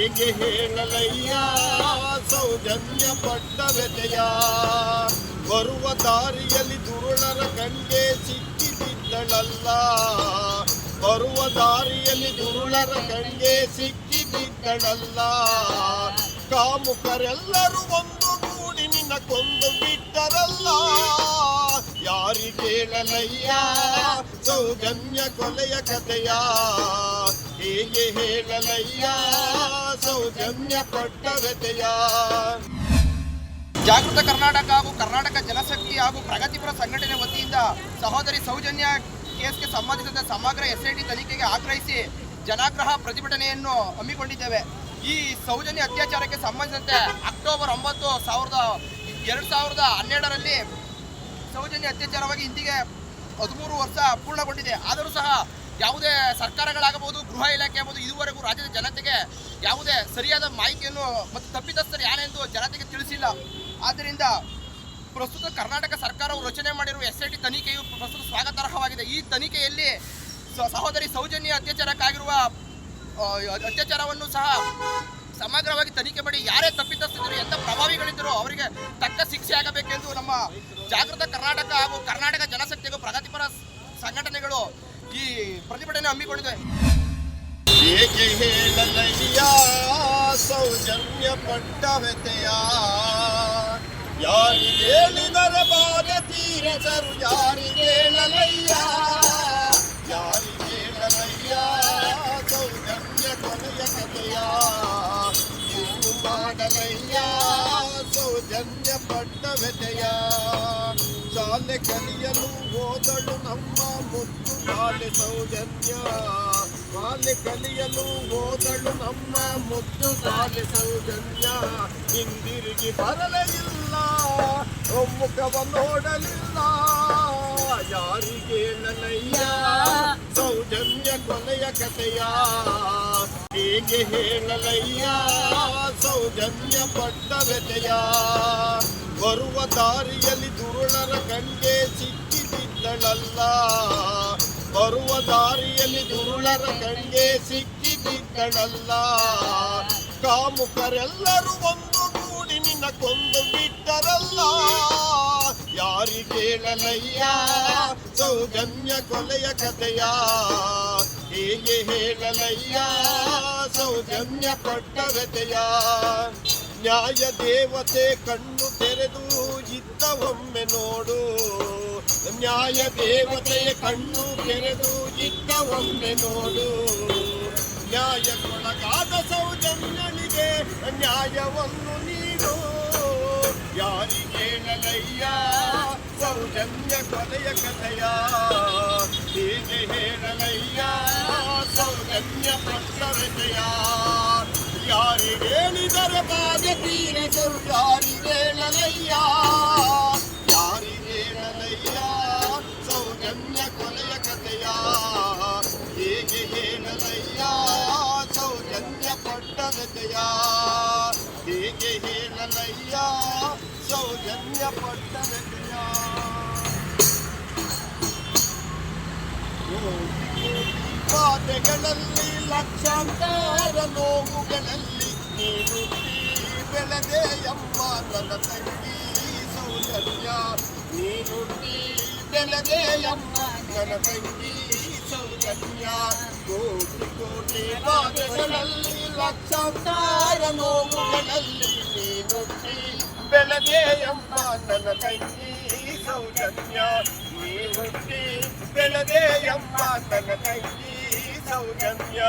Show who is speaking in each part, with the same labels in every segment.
Speaker 1: ಹೇಗೆ ಹೇಳಲಯ್ಯ? ಸೌಜನ್ಯ ಪಟ್ಟ ವ್ಯತೆಯ ಬರುವ ದಾರಿಯಲ್ಲಿ ದುರುಳರ ಕಣ್ಗೆ ಸಿಕ್ಕಿಬಿದ್ದಳಲ್ಲ. ಬರುವ ದಾರಿಯಲ್ಲಿ ದುರುಳರ ಕಣ್ಗೆ ಸಿಕ್ಕಿಬಿದ್ದಳಲ್ಲ. ಕಾಮುಕರೆಲ್ಲರೂ ಒಂದು ಕೂಡಿ ನಿನ್ನ ಕೊಂದು ಬಿಟ್ಟರಲ್ಲ. ಯಾರಿಗೇಳಲಯ್ಯ ಸೌಜನ್ಯ ಕೊಲೆಯ ಕಥೆಯ. ಹೇಗೆ ಹೇಳಲಯ್ಯ, ಸೌಜನ್ಯ ಪಟ್ಟ ವ್ಯತೆಯ
Speaker 2: ಜಾಗೃತ ಕರ್ನಾಟಕ ಹಾಗೂ ಕರ್ನಾಟಕ ಜನಶಕ್ತಿ ಹಾಗೂ ಪ್ರಗತಿಪರ ಸಂಘಟನೆ ವತಿಯಿಂದ ಸಹೋದರಿ ಸೌಜನ್ಯ ಕೇಸ್ಗೆ ಸಂಬಂಧಿಸಿದ ಸಮಗ್ರ ಎಸ್ಐಟಿ ತನಿಖೆಗೆ ಆಗ್ರಹಿಸಿ ಜನಾಗ್ರಹ ಪ್ರತಿಭಟನೆಯನ್ನು ಹಮ್ಮಿಕೊಂಡಿದ್ದೇವೆ. ಈ ಸೌಜನ್ಯ ಅತ್ಯಾಚಾರಕ್ಕೆ ಸಂಬಂಧಿಸಿದಂತೆ ಅಕ್ಟೋಬರ್ ಒಂಬತ್ತು ಸಾವಿರದ, ಎರಡು ಸಾವಿರದ ಹನ್ನೆರಡರಲ್ಲಿ ಸೌಜನ್ಯ ಅತ್ಯಾಚಾರವಾಗಿ ಇಂದಿಗೆ ಹದಿಮೂರು ವರ್ಷ ಪೂರ್ಣಗೊಂಡಿದೆ. ಆದರೂ ಸಹ ಯಾವುದೇ ಸರ್ಕಾರಗಳಾಗಬಹುದು, ಗೃಹ ಇಲಾಖೆ ಆಗ್ಬೋದು, ಇದುವರೆಗೂ ರಾಜ್ಯದ ಜನತೆಗೆ ಯಾವುದೇ ಸರಿಯಾದ ಮಾಹಿತಿಯನ್ನು ಮತ್ತು ತಪ್ಪಿತಸ್ಥರು ಯಾರೆಂದು ಜನತೆಗೆ ತಿಳಿಸಿಲ್ಲ. ಆದ್ದರಿಂದ ಪ್ರಸ್ತುತ ಕರ್ನಾಟಕ ಸರ್ಕಾರವು ರಚನೆ ಮಾಡಿರುವ ಎಸ್ ಐ ತನಿಖೆಯು ಪ್ರಸ್ತುತ ಸ್ವಾಗತಾರ್ಹವಾಗಿದೆ. ಈ ತನಿಖೆಯಲ್ಲಿ ಸಹೋದರಿ ಸೌಜನ್ಯ ಅತ್ಯಾಚಾರಕ್ಕಾಗಿರುವ ಅತ್ಯಾಚಾರವನ್ನು ಸಹ ಸಮಗ್ರವಾಗಿ ತನಿಖೆ ಮಾಡಿ ಯಾರೇ ತಪ್ಪಿತಸ್ಥರು ಎಂಥ ಪ್ರಭಾವಿಗಳಿದ್ದರೂ ಅವರಿಗೆ ತಕ್ಕ ಶಿಕ್ಷೆ ಆಗಬೇಕೆಂದು ನಮ್ಮ ಜಾಗೃತ ಕರ್ನಾಟಕ ಹಾಗೂ ಕರ್ನಾಟಕ ಜನಶಕ್ತಿ ಪ್ರಗತಿಪರ ಸಂಘಟನೆಗಳು ಪ್ರತಿಭಟನೆ ಹಮ್ಮಿಕೊಂಡಿದೆ
Speaker 1: ಹೇಗೆ ಹೇಳಲಯ್ಯ ಸೌಜನ್ಯ ಪಟ್ಟ ವ್ಯತೆಯ ಯಾರಿಗೆ ಹೇಳಿದರ ಬಾಧ ತೀರಿಸರು ಯಾರಿಗೆ ಹೇಳಲಯ್ಯ ಯಾರಿಗೆ ಹೇಳಲಯ್ಯ ಸೌಜನ್ಯ ಕೊನೆಯ ಕಥೆಯ ಏನು ಮಾಡಲಯ್ಯ ಸೌಜನ್ಯ ಪಟ್ಟ ವ್ಯತೆಯ ಶಾಲೆ ಕಲಿಯಲು ಹೋದಳು ನಮ್ಮ ಮುತ್ತು ಬಾಲೆ ಸೌಜನ್ಯ ಬಾಲೆ ಕಲಿಯಲು ಹೋದಳು ನಮ್ಮ ಮುತ್ತು ಬಾಲೆ ಸೌಜನ್ಯ ಹಿಂದಿರುಗಿ ಬರಲೇ ಇಲ್ಲ ಒಮ್ಮುಖವ ನೋಡಲಿಲ್ಲ ಯಾರಿಗೆ ಹೇಳಲಯ್ಯ ಸೌಜನ್ಯ ಕೊಲೆಯ ಕಥೆಯ ಹೇಗೆ ಹೇಳಲಯ್ಯ ಸೌಜನ್ಯ ಪಟ್ಟ ವ್ಯತೆಯ ಬರುವ ದಾರಿಯಲ್ಲಿ ದುರುಳರ ಕಣ್ಗೆ ಸಿಕ್ಕಿಬಿದ್ದಳಲ್ಲ ಬರುವ ದಾರಿಯಲ್ಲಿ ದುರುಳರ ಕಣ್ಗೆ ಸಿಕ್ಕಿಬಿದ್ದಳಲ್ಲ ಕಾಮುಕರೆಲ್ಲರೂ ಒಂದು ಕೂಡಿ ನಿನ್ನ ಕೊಂದು ಬಿಟ್ಟರಲ್ಲ. ಯಾರಿ ಕೇಳಲಯ್ಯ ಸೌಜನ್ಯ ಕೊಲೆಯ ಕಥೆಯ. ಹೇಗೆ ಹೇಳಲಯ್ಯ? ಸೌಜನ್ಯ ವ್ಯತೆಯ ನ್ಯಾಯ ದೇವತೆ ಕಣ್ಣು ಒಮ್ಮೆ ನೋಡು. ನ್ಯಾಯ ದೇವತೆಯ ಕಣ್ಣು ಕೆರೆದು ಇದ್ದ ಒಮ್ಮೆ ನೋಡು. ನ್ಯಾಯಕ್ಕೊಳಗಾದ ಸೌಜನ್ಯನಿಗೆ ನ್ಯಾಯವನ್ನು ನೀಡು. ಯಾರಿಗೇಳಲಯ್ಯ ಸೌಜನ್ಯ ಕೊಲೆಯ ಕಥೆಯ. ಹೀಗೆ ಹೇಳಲಯ್ಯ? ಸೌಜನ್ಯ ಪಟ್ಟವೆತೆಯ ಯಾರಿಗೇಳಿದರೆ ತೀರ ತೀರಿಸರು ಬಾಧೆಗಳಲ್ಲಿ ಲಕ್ಷಾಂತರ ನೋವುಗಳಲ್ಲಿ ನೀನು ಬೆಳೆದೆಯಮ್ಮ ನನ್ನ ತಂಗಿ ಸೌಜನ್ಯ ನೀನು ಬೆಳೆದೆಯಮ್ಮ ನನ್ನ ತಂಗಿ ಸೌಜನ್ಯ ಕೋಟಿ ಕೋಟಿ ಬಾಧೆಗಳಲ್ಲಿ ಲಕ್ಷಾಂತರ ನೋವುಗಳಲ್ಲಿ ನೀನು ಬೆಳೆದೆಯಮ್ಮ ನನ್ನ ತಂಗಿ ಸೌಜನ್ಯ ನೀ ಹುಟ್ಟಿ ಬೆಳೆದೆಯಮ್ಮ ನನ್ನ ತಂಗಿ ಸೌಜನ್ಯ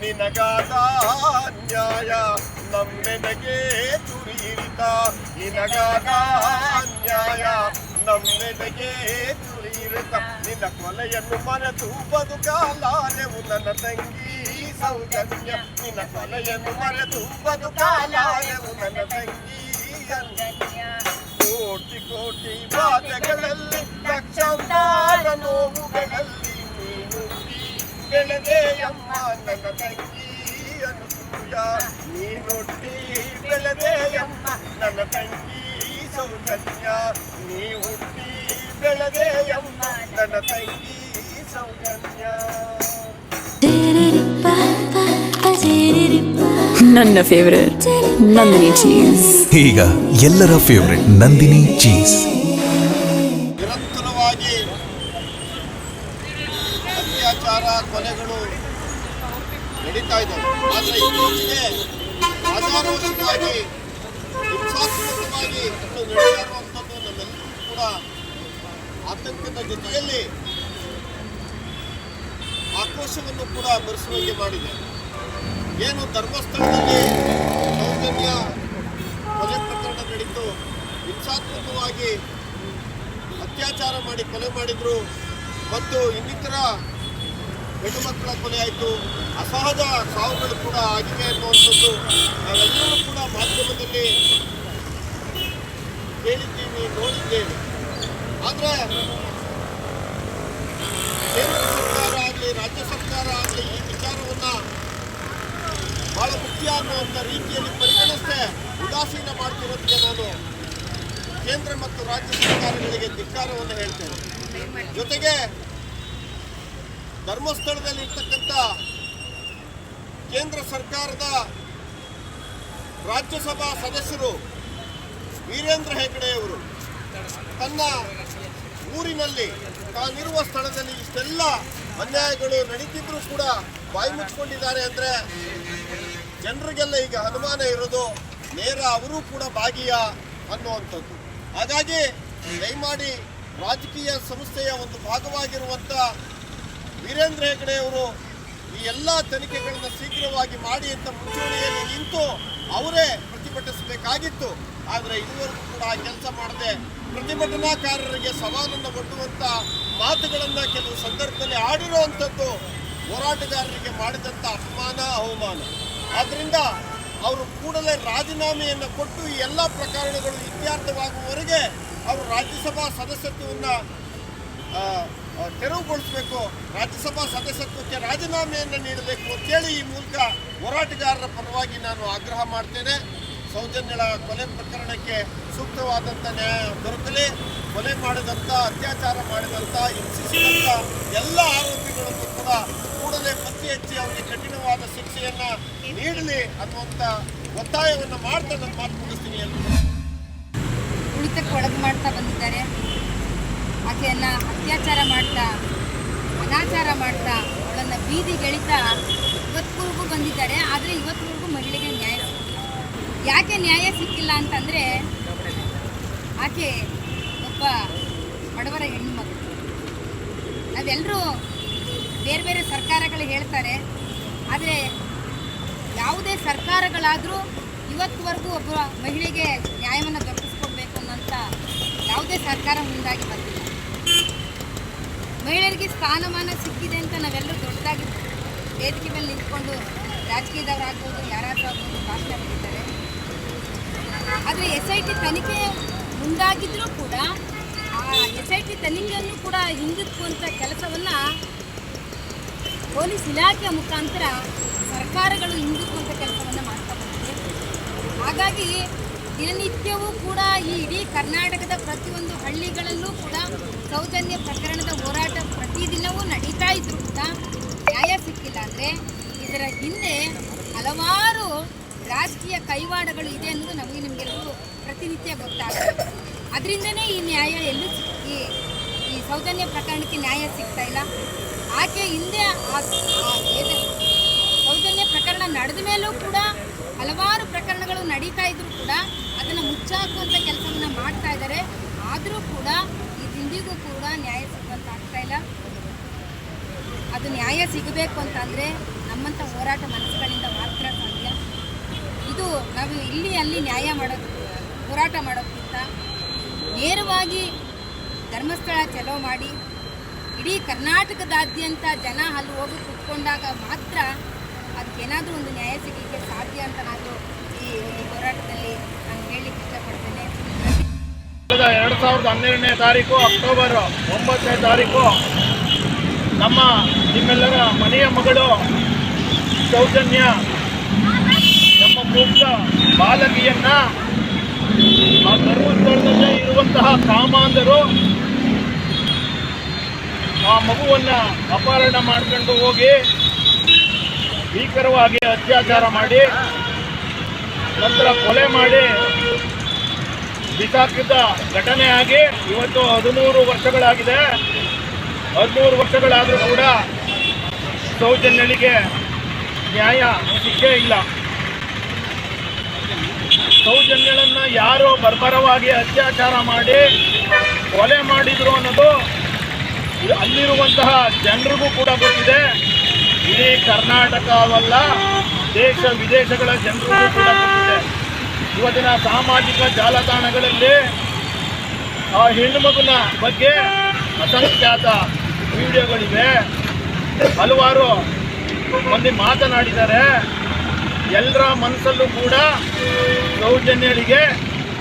Speaker 1: ನಿನಗಾದ ಅನ್ಯಾಯ ನಮ್ಮೆನಗೆ ತುರಿಯಿರಿತ ನಿನಗಾದ ಅನ್ಯಾಯ ನಮ್ಮೆನಗೆ ತುರಿಯಿರಿತ ನಿನ್ನ ಕೊಲೆಯನ್ನು ಮರೆತು ಬದುಕಾಲಾಲೆವು ನನ್ನ ತಂಗಿ ಸೌಜನ್ಯ ನಿನ್ನ ಕೊಲೆಯನ್ನು ಮರೆತು ಬದುಕಾಲಾಲೆವು ನನ್ನ ತಂಗಿ ಅನ್ಯ ಕೋಟಿ ಕೋಟಿ ಬಾಧೆಗಳಲ್ಲಿ ಲಕ್ಷಾಂತರ ನೋವುಗಳಲ್ಲಿ ನೀನು ಬೆಳೆದೆಯಮ್ಮ ನನ್ನ ತಂಗಿ ಅನುಸೂಯ ನೀನೊಟ್ಟಿ ಬೆಳೆದೆಯಮ್ಮ ನನ್ನ ತಂಗಿ ಸೌಜನ್ಯ ನೀ ಹುಟ್ಟಿ ಬೆಳೆದೆಯಮ್ಮ ನನ್ನ ತಂಗಿ ಸೌಜನ್ಯ
Speaker 3: ನನ್ನ ಫೇವರೇಟ್ ನಂದಿನಿ ಚೀಸ್
Speaker 4: ಈಗ ಎಲ್ಲರ ಫೇವರೆಟ್ ನಂದಿನಿ ಚೀಸ್
Speaker 1: ನಿರಂತರವಾಗಿ ಅತ್ಯಾಚಾರ ಕೊಲೆಗಳು ನಡೀತಾ ಇದ್ದಾವೆ ಆದರೆ ಇತ್ತೀಚೆಗೆ ರಾಜಾರೋಷವಾಗಿ ಹಿಂಸಾತ್ಮಕವಾಗಿ ನಡೀತಾ ಇರುವಂಥದ್ದು ನಮ್ಮೆಲ್ಲರೂ ಕೂಡ ಆತಂಕದ ಜೊತೆಯಲ್ಲಿ ಆಕ್ರೋಶವನ್ನು ಕೂಡ ಭರಿಸುವಂತೆ ಮಾಡಿದೆ. ಏನು ಧರ್ಮಸ್ಥಳದಲ್ಲಿ ಸೌಜನ್ಯ ಕೊಲೆ ಪ್ರಕರಣ ನಡೀತು. ಹಿಂಸಾತ್ಮಕವಾಗಿ ಅತ್ಯಾಚಾರ ಮಾಡಿ ಕೊಲೆ ಮಾಡಿದ್ರು. ಮತ್ತು ಇನ್ನಿತರ ಹೆಣ್ಣು ಮಕ್ಕಳ ಕೊಲೆ ಆಯಿತು. ಅಸಹಜ ಸಾವುಗಳು ಕೂಡ ಆಗಿದೆ ಅನ್ನುವಂಥದ್ದು ನಾವೆಲ್ಲರೂ ಕೂಡ ಮಾಧ್ಯಮದಲ್ಲಿ ಕೇಳಿದ್ದೀವಿ, ನೋಡಿದ್ದೇವೆ. ಆದರೆ ಕೇಂದ್ರ ಸರ್ಕಾರ ಆಗಲಿ, ರಾಜ್ಯ ಸರ್ಕಾರ ಆಗಲಿ ಬಹಳ ಮುಖ್ಯ ಅನ್ನುವಂಥ ರೀತಿಯಲ್ಲಿ ಪರಿಗಣಿಸದೆ ಉದಾಸೀನ ಮಾಡ್ತಿರೋದಕ್ಕೆ ನಾನು ಕೇಂದ್ರ ಮತ್ತು ರಾಜ್ಯ ಸರ್ಕಾರಗಳಿಗೆ ಧಿಕ್ಕಾರವನ್ನು ಹೇಳ್ತೇನೆ. ಜೊತೆಗೆ ಧರ್ಮಸ್ಥಳದಲ್ಲಿ ಇರ್ತಕ್ಕಂಥ ಕೇಂದ್ರ ಸರ್ಕಾರದ ರಾಜ್ಯಸಭಾ ಸದಸ್ಯರು ವೀರೇಂದ್ರ ಹೆಗಡೆಯವರು ತನ್ನ ಊರಿನಲ್ಲಿ ತಾನಿರುವ ಸ್ಥಳದಲ್ಲಿ ಇಷ್ಟೆಲ್ಲ ಅನ್ಯಾಯಗಳು ನಡೀತಿದ್ರು ಕೂಡ ಬಾಯಿ ಮುಚ್ಚಿಕೊಂಡಿದ್ದಾರೆ ಅಂದರೆ ಜನರಿಗೆಲ್ಲ ಈಗ ಅನುಮಾನ ಇರೋದು ನೇರ ಅವರು ಕೂಡ ಭಾಗಿಯ ಅನ್ನುವಂಥದ್ದು. ಹಾಗಾಗಿ ದಯಮಾಡಿ ರಾಜಕೀಯ ಸಂಸ್ಥೆಯ ಒಂದು ಭಾಗವಾಗಿರುವಂಥ ವೀರೇಂದ್ರ ಹೆಗಡೆ ಅವರು ಈ ಎಲ್ಲ ತನಿಖೆಗಳನ್ನು ಶೀಘ್ರವಾಗಿ ಮಾಡಿ ಅಂತ ಮುಂಚೂಣಿಯಲ್ಲಿ ನಿಂತು ಅವರೇ ಪ್ರತಿಭಟಿಸಬೇಕಾಗಿತ್ತು. ಆದರೆ ಇದುವರೆಗೂ ಕೂಡ ಆ ಕೆಲಸ ಮಾಡದೆ ಪ್ರತಿಭಟನಾಕಾರರಿಗೆ ಸವಾಲನ್ನು ಒಡ್ಡುವಂಥ ಮಾತುಗಳನ್ನು ಕೆಲವು ಸಂದರ್ಭದಲ್ಲಿ ಆಡಿರುವಂಥದ್ದು ಹೋರಾಟಗಾರರಿಗೆ ಮಾಡಿದಂಥ ಅಪಮಾನ, ಅವಮಾನ. ಆದ್ದರಿಂದ ಅವರು ಕೂಡಲೇ ರಾಜೀನಾಮೆಯನ್ನು ಕೊಟ್ಟು ಈ ಎಲ್ಲ ಪ್ರಕರಣಗಳು ಇತ್ಯರ್ಥವಾಗುವವರೆಗೆ ಅವರು ರಾಜ್ಯಸಭಾ ಸದಸ್ಯತ್ವವನ್ನು ತೆರವುಗೊಳಿಸಬೇಕು, ರಾಜ್ಯಸಭಾ ಸದಸ್ಯತ್ವಕ್ಕೆ ರಾಜೀನಾಮೆಯನ್ನು ನೀಡಬೇಕು ಅಂತೇಳಿ ಈ ಮೂಲಕ ಹೋರಾಟಗಾರರ ಪರವಾಗಿ ನಾನು ಆಗ್ರಹ ಮಾಡ್ತೇನೆ. ಸೌಜನ್ಯಳ ಕೊಲೆ ಪ್ರಕರಣಕ್ಕೆ ಸೂಕ್ತವಾದಂಥ ನ್ಯಾಯ ದೊರಕಲಿ. ಕೊಲೆ ಮಾಡಿದಂಥ ಅತ್ಯಾಚಾರ ಮಾಡಿದಂಥ ಹಿಂಸಿಸಿದಂಥ ಎಲ್ಲ ಆರೋಪಿಗಳನ್ನು ಕೂಡ ಕೂಡಲೇ ಪತ್ತೆ ಹಚ್ಚಿ ಅವರಿಗೆ ಕಠಿಣವಾದ ಶಿಕ್ಷೆಯನ್ನು ನೀಡಲಿ ಅನ್ನುವಂಥ ಒತ್ತಾಯವನ್ನು ಮಾಡ್ತಾ ನಾನು ಮಾತು ಮುಗಿಸ್ತೀನಿ ಎಲ್ಲರೂ.
Speaker 5: ಉಳಿತಕ್ಕೆ ಒಳಗೆ ಮಾಡ್ತಾ ಬಂದಿದ್ದಾರೆ. ಆಕೆಯನ್ನು ಅತ್ಯಾಚಾರ ಮಾಡ್ತಾ, ಅನಾಚಾರ ಮಾಡ್ತಾ, ಅವಳನ್ನು ಬೀದಿಗೆಳಿತಾ ಇವತ್ತಿಗೂ ಬಂದಿದ್ದಾರೆ. ಆದರೆ ಸಿಕ್ಕಿಲ್ಲ ಯಾಕೆ ನ್ಯಾಯ ಸಿಕ್ಕಿಲ್ಲ ಅಂತಂದರೆ ಆಕೆ ಒಬ್ಬ ಬಡವರ ಹೆಣ್ಣುಮಗಳು ನಾವೆಲ್ಲರೂ ಬೇರೆ ಬೇರೆ ಸರ್ಕಾರಗಳು ಹೇಳ್ತಾರೆ, ಆದರೆ ಯಾವುದೇ ಸರ್ಕಾರಗಳಾದರೂ ಇವತ್ತುವರೆಗೂ ಒಬ್ಬ ಮಹಿಳೆಗೆ ನ್ಯಾಯವನ್ನು ದೊರಕಿಸ್ಕೊಡ್ಬೇಕು ಅನ್ನೋಂಥ ಯಾವುದೇ ಸರ್ಕಾರ ಮುಂದಾಗಿ ಬಂದಿಲ್ಲ. ಮಹಿಳೆಯರಿಗೆ ಸ್ಥಾನಮಾನ ಸಿಕ್ಕಿದೆ ಅಂತ ನಾವೆಲ್ಲರೂ ದೊಡ್ಡದಾಗಿ ವೇದಿಕೆ ಮೇಲೆ ನಿಂತ್ಕೊಂಡು ರಾಜಕೀಯದವರಾಗ್ಬೋದು, ಯಾರಾದರೂ ಆಗ್ಬೋದು ಭಾಷಣ ಮಾಡಿದ್ದಾರೆ. ಆದರೆ ಎಸ್ ಐ ಟಿ ತನಿಖೆ ಮುಂದಾಗಿದ್ದರೂ ಕೂಡ, ಆ ಎಸ್ ಐ ಟಿ ತನಿಖೆಯನ್ನು ಕೂಡ ಹಿಂದಿಕ್ಕುವಂಥ ಕೆಲಸವನ್ನು ಪೊಲೀಸ್ ಇಲಾಖೆಯ ಮುಖಾಂತರ ಸರ್ಕಾರಗಳು ಹಿಂದಿಕ್ಕುವಂಥ ಕೆಲಸವನ್ನು ಮಾಡ್ತಾ ಬಂದಿದೆ. ಹಾಗಾಗಿ ದಿನನಿತ್ಯವೂ ಕೂಡ ಈ ಇಡೀ ಕರ್ನಾಟಕದ ಪ್ರತಿಯೊಂದು ಹಳ್ಳಿಗಳಲ್ಲೂ ಕೂಡ ಸೌಜನ್ಯ ಪ್ರಕರಣದ ಹೋರಾಟ ಪ್ರತಿದಿನವೂ ನಡೀತಾ ಇದ್ರೂ ಕೂಡ ನ್ಯಾಯ ಸಿಕ್ಕಿಲ್ಲ ಅಂದರೆ ಇದರ ಹಿಂದೆ ಹಲವಾರು ರಾಜಕೀಯ ಕೈವಾಡಗಳು ಇದೆ ಅನ್ನೋದು ನಮಗೆ ನಿಮಗೆಲ್ಲರೂ ಪ್ರತಿನಿತ್ಯ ಗೊತ್ತಾಗುತ್ತೆ. ಅದರಿಂದನೇ ಈ ನ್ಯಾಯ ಎಲ್ಲೂ ಈ ಈ ಸೌಜನ್ಯ ಪ್ರಕರಣಕ್ಕೆ ನ್ಯಾಯ ಸಿಗ್ತಾ ಇಲ್ಲ. ಆಕೆ ಹಿಂದೆ ಸೌಜನ್ಯ ಪ್ರಕರಣ ನಡೆದ ಮೇಲೂ ಕೂಡ ಹಲವಾರು ಪ್ರಕರಣಗಳು ನಡೀತಾ ಇದ್ರು ಕೂಡ ಅದನ್ನು ಮುಚ್ಚಾಕುವಂಥ ಕೆಲಸವನ್ನು ಮಾಡ್ತಾ ಇದ್ದಾರೆ. ಆದರೂ ಕೂಡ ಇಂದಿಗೂ ಕೂಡ ನ್ಯಾಯ ಸಿಗುವಂತ ಆಗ್ತಾ ಇಲ್ಲ. ಅದು ನ್ಯಾಯ ಸಿಗಬೇಕು ಅಂತಂದರೆ ನಮ್ಮಂಥ ಹೋರಾಟ ಮನಸ್ಸುಗಳಿಂದ ಇದು ನಾವು ಇಲ್ಲಿ ಅಲ್ಲಿ ನ್ಯಾಯ ಮಾಡೋದು, ಹೋರಾಟ ಮಾಡೋಕ್ಕಿಂತ ನೇರವಾಗಿ ಧರ್ಮಸ್ಥಳ ಚಲೋ ಮಾಡಿ, ಇಡೀ ಕರ್ನಾಟಕದಾದ್ಯಂತ ಜನ ಅಲ್ಲಿ ಹೋಗಿ ಕುತ್ಕೊಂಡಾಗ ಮಾತ್ರ ಅದಕ್ಕೇನಾದರೂ ಒಂದು ನ್ಯಾಯ ಸಿಗಲಿಕ್ಕೆ ಸಾಧ್ಯ ಅಂತ ನಾನು ಈ ಹೋರಾಟದಲ್ಲಿ ನಾನು ಹೇಳಲಿಕ್ಕೆ ಇಷ್ಟಪಡ್ತೇನೆ.
Speaker 6: ಎರಡು ಸಾವಿರದ ಹನ್ನೆರಡನೇ ತಾರೀಕು, ಅಕ್ಟೋಬರ್ ಒಂಬತ್ತನೇ ತಾರೀಕು, ನಮ್ಮ ನಿಮ್ಮೆಲ್ಲರ ಮನೆಯ ಮಗಳು ಸೌಜನ್ಯ ಮುಗ್ಧ ಬಾಲಕಿಯನ್ನ ಆ ಧರ್ಮಸ್ಥಳದಲ್ಲೇ ಇರುವಂತಹ ಕಾಮಾಂಧರು ಆ ಮಗುವನ್ನ ಅಪಹರಣ ಮಾಡ್ಕೊಂಡು ಹೋಗಿ ಭೀಕರವಾಗಿ ಅತ್ಯಾಚಾರ ಮಾಡಿ ನಂತರ ಕೊಲೆ ಮಾಡಿ ಬಿಸಾಕಿದ್ದ ಘಟನೆ ಆಗಿ ಇವತ್ತು ಹದಿಮೂರು ವರ್ಷಗಳಾಗಿದೆ. ಹದಿಮೂರು ವರ್ಷಗಳಾದರೂ ಕೂಡ ಸೌಜನ್ಯಳಿಗೆ ನ್ಯಾಯ ಸಿಕ್ಕೇ ಇಲ್ಲ. ಸೌಜನ್ಯಳನ್ನ ಯಾರು ಬರ್ಬರವಾಗಿ ಅತ್ಯಾಚಾರ ಮಾಡಿ ಕೊಲೆ ಮಾಡಿದ್ರು ಅನ್ನೋದು ಅಲ್ಲಿರುವಂತಹ ಜನರಿಗೂ ಕೂಡ ಗೊತ್ತಿದೆ. ಇಡೀ ಕರ್ನಾಟಕವಲ್ಲ ದೇಶ ವಿದೇಶಗಳ ಜನರಿಗೂ ಕೂಡ ಗೊತ್ತಿದೆ. ಇವತ್ತಿನ ಸಾಮಾಜಿಕ ಜಾಲತಾಣಗಳಲ್ಲಿ ಆ ಹೆಣ್ಣುಮಗುನ ಬಗ್ಗೆ ಅಸಂಖ್ಯಾತ ವಿಡಿಯೋಗಳಿವೆ. ಹಲವಾರು ಮಂದಿ ಮಾತನಾಡಿದ್ದಾರೆ. ಎಲ್ಲರ ಮನಸ್ಸಲ್ಲೂ ಕೂಡ ಸೌಜನ್ಯಳಿಗೆ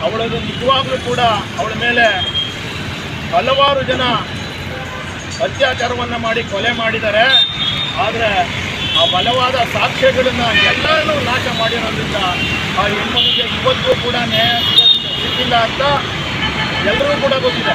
Speaker 6: ಅವಳದು ನಿಜವಾಗಲೂ ಕೂಡ ಅವಳ ಮೇಲೆ ಹಲವಾರು ಜನ ಅತ್ಯಾಚಾರವನ್ನು ಮಾಡಿ ಕೊಲೆ ಮಾಡಿದ್ದಾರೆ. ಆದರೆ ಆ ಬಲವಾದ ಸಾಕ್ಷ್ಯಗಳನ್ನು ಎಲ್ಲರೂ ನಾಶ ಮಾಡಿರೋದ್ರಿಂದ ಆ ಹೆಣ್ಮಗಳಿಗೆ ಇವತ್ತು ಕೂಡ ನ್ಯಾಯ ಸಿಕ್ಕಿಲ್ಲ ಅಂತ ಎಲ್ಲರೂ ಕೂಡ ಗೊತ್ತಿದೆ.